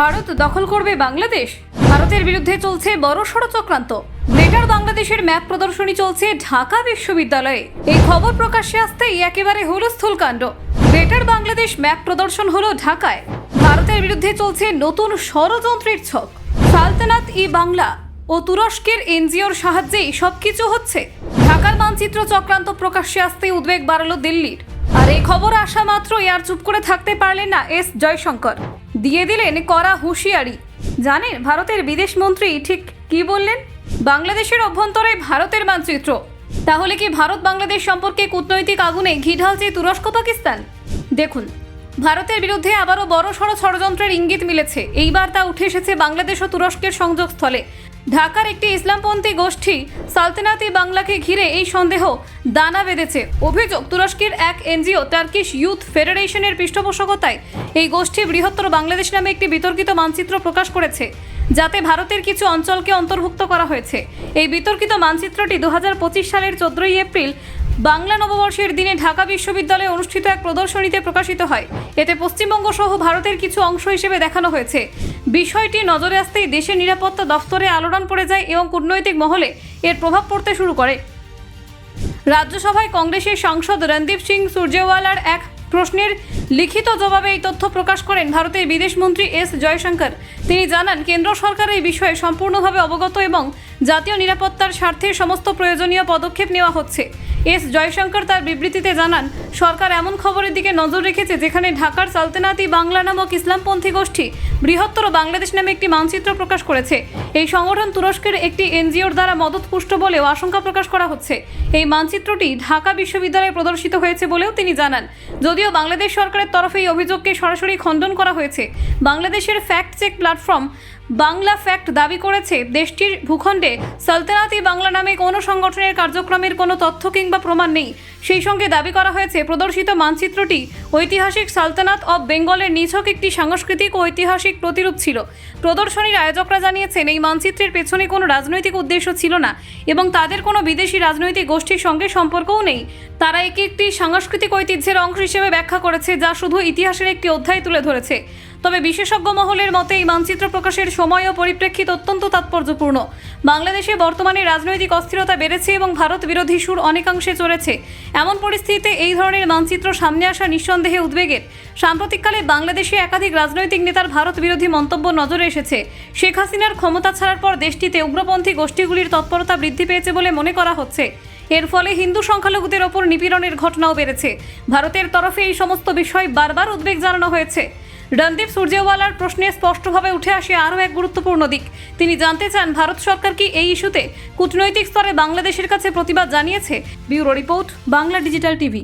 ভারত দখল করবে বাংলাদেশ? ভারতের বিরুদ্ধে চলছে বড়সড় চক্রান্ত। গ্রেটার বাংলাদেশের ম্যাপ প্রদর্শনী চলছে ঢাকা বিশ্ববিদ্যালয়ে। এই খবর প্রকাশ্যে আসতেই একেবারে হুলস্থুল কাণ্ড। গ্রেটার বাংলাদেশ ম্যাপ প্রদর্শন হলো ঢাকায়। ভারতের বিরুদ্ধে চলছে নতুন ষড়যন্ত্রের ছক। সালতানাত ই বাংলা ও তুরস্কের এনজিওর সাহায্যেই সবকিছু হচ্ছে। ঢাকার মানচিত্র চক্রান্ত প্রকাশ্যে আসতে উদ্বেগ বাড়ালো দিল্লির। আর এই খবর আসা মাত্রই আর চুপ করে থাকতে পারলেন না এস জয়শঙ্কর। দিয়ে দিলেন করা হুঁশিয়ারি। জানেন, ভারতের বিদেশ মন্ত্রী ঠিক কি বললেন? বাংলাদেশের অভ্যন্তরে ভারতের মানচিত্র। তাহলে কি ভারত বাংলাদেশ সম্পর্কে কূটনৈতিক আগুনে ঘি ঢালছে তুরস্ক পাকিস্তান দেখুন। ভারতের বিরুদ্ধে আবারও বড় সড় ষড়যন্ত্রের ইঙ্গিত মিলেছে। এইবার তা উঠে এসেছে বাংলাদেশ ও তুরস্কের সংযোগস্থলে। ঢাকার একটি ইসলামপন্থী গোষ্ঠী সালতানাতি বাংলাকে ঘিরে এই সন্দেহ দানা বেঁধেছে। অভিযোগ, তুরস্কের এক এনজিও টার্কিশ ইউথ ফেডারেশনের পৃষ্ঠপোষকতায় এই গোষ্ঠী বৃহত্তর বাংলাদেশ নামে একটি বিতর্কিত মানচিত্র প্রকাশ করেছে, যাতে ভারতের কিছু অঞ্চলকে অন্তর্ভুক্ত করা হয়েছে। এই বিতর্কিত মানচিত্রটি দু হাজার পঁচিশ সালের চোদ্দই এপ্রিল বাংলা নববর্ষের দিনে ঢাকা বিশ্ববিদ্যালয়ে অনুষ্ঠিত এক প্রদর্শনীতে প্রকাশিত হয়। এতে পশ্চিমবঙ্গ সহ ভারতের কিছু অংশ হিসেবে দেখানো হয়েছে। বিষয়টি নজরে আসতেই দেশের নিরাপত্তা দফতরে আলোড়ন পড়ে যায় এবং কূটনৈতিক মহলে এর প্রভাব পড়তে শুরু করে। রাজ্যসভায় কংগ্রেসের সাংসদ রণদীপ সিং সূর্যেওয়ালার এক প্রশ্নের লিখিত জবাবে এই তথ্য প্রকাশ করেন ভারতের বিদেশমন্ত্রী এস জয়শঙ্কর। তিনি জানান, কেন্দ্র সরকার এই বিষয়ে সম্পূর্ণভাবে অবগত এবং জাতীয় নিরাপত্তার স্বার্থে সমস্ত প্রয়োজনীয় পদক্ষেপ নেওয়া হচ্ছে। এস. জয়শঙ্কর তার বিবৃতিতে জানান, সরকার এমন খবরের দিকে নজর রেখেছে যেখানে ঢাকার সালতানাতি বাংলা নামক ইসলামপন্থী গোষ্ঠী বৃহত্তর বাংলাদেশ নামে একটি মানচিত্র প্রকাশ করেছে। এই সংগঠন তুরস্কের একটি এনজিওর দ্বারা মদতপুষ্ট বলেও আশঙ্কা প্রকাশ করা হচ্ছে। এই মানচিত্রটি ঢাকা বিশ্ববিদ্যালয়ে প্রদর্শিত হয়েছে বলেও তিনি জানান। যদিও বাংলাদেশ সরকারের তরফে এই অভিযোগকে সরাসরি খণ্ডন করা হয়েছে, বাংলাদেশের fact check platform Bangla fact দাবি করেছে, দেশটির ভূখণ্ডে সালতানাতি বাংলা নামে কোনো সংগঠনের কার্যক্রমের কোনো তথ্য কিংবা প্রমাণ নেই। সেই সঙ্গে দাবি করা হয়েছে, প্রদর্শিত মানচিত্রটি ঐতিহাসিক সালতানাত অব বেঙ্গলের নিছক একটি সাংস্কৃতিক ও ঐতিহাসিক প্রতিরূপ ছিল। প্রদর্শনীর আয়োজকরা জানিয়েছেন, এই মানচিত্রের পেছনে কোনো রাজনৈতিক উদ্দেশ্য ছিল না এবং তাদের কোনো বিদেশি রাজনৈতিক গোষ্ঠীর সঙ্গে সম্পর্কও নেই। তারা একে একটি সাংস্কৃতিক ঐতিহ্যের অংশ হিসেবে ব্যাখ্যা করেছে, যা শুধু ইতিহাসের একটি অধ্যায় তুলে ধরেছে। তবে বিশেষজ্ঞ মহলের মতে এই মানচিত্র প্রকাশের সময় ও পরিপ্রেক্ষিত অত্যন্ত তাৎপর্যপূর্ণ। বাংলাদেশে বর্তমানে রাজনৈতিক অস্থিরতা বেড়েছে এবং ভারত বিরোধী সুর অনেকাংশে চলেছে এমন পরিস্থিতিতে এই ধরনের মানচিত্র সামনে আসা নিঃসন্দেহে উদ্বেগের। সাম্প্রতিককালে বাংলাদেশে একাধিক রাজনৈতিক নেতার ভারত বিরোধী মন্তব্য নজরে এসেছে। শেখ হাসিনার ক্ষমতা ছাড়ার পর দেশটিতে উগ্রপন্থী গোষ্ঠীগুলির তৎপরতা বৃদ্ধি পেয়েছে বলে মনে করা হচ্ছে। এর ফলে হিন্দু সংখ্যালঘুদের ওপর নিপীড়নের ঘটনাও বেড়েছে। ভারতের তরফে এই সমস্ত বিষয় বারবার উদ্বেগ জানানো হয়েছে। রণদীপ সূর্যেওয়ালার প্রশ্নে স্পষ্টভাবে উঠে আসে আরও এক গুরুত্বপূর্ণ দিক। তিনি জানতে চান, ভারত সরকার কি এই ইস্যুতে কূটনৈতিক স্তরে বাংলাদেশের কাছে প্রতিবাদ জানিয়েছে? Bureau report, Bangla digital TV.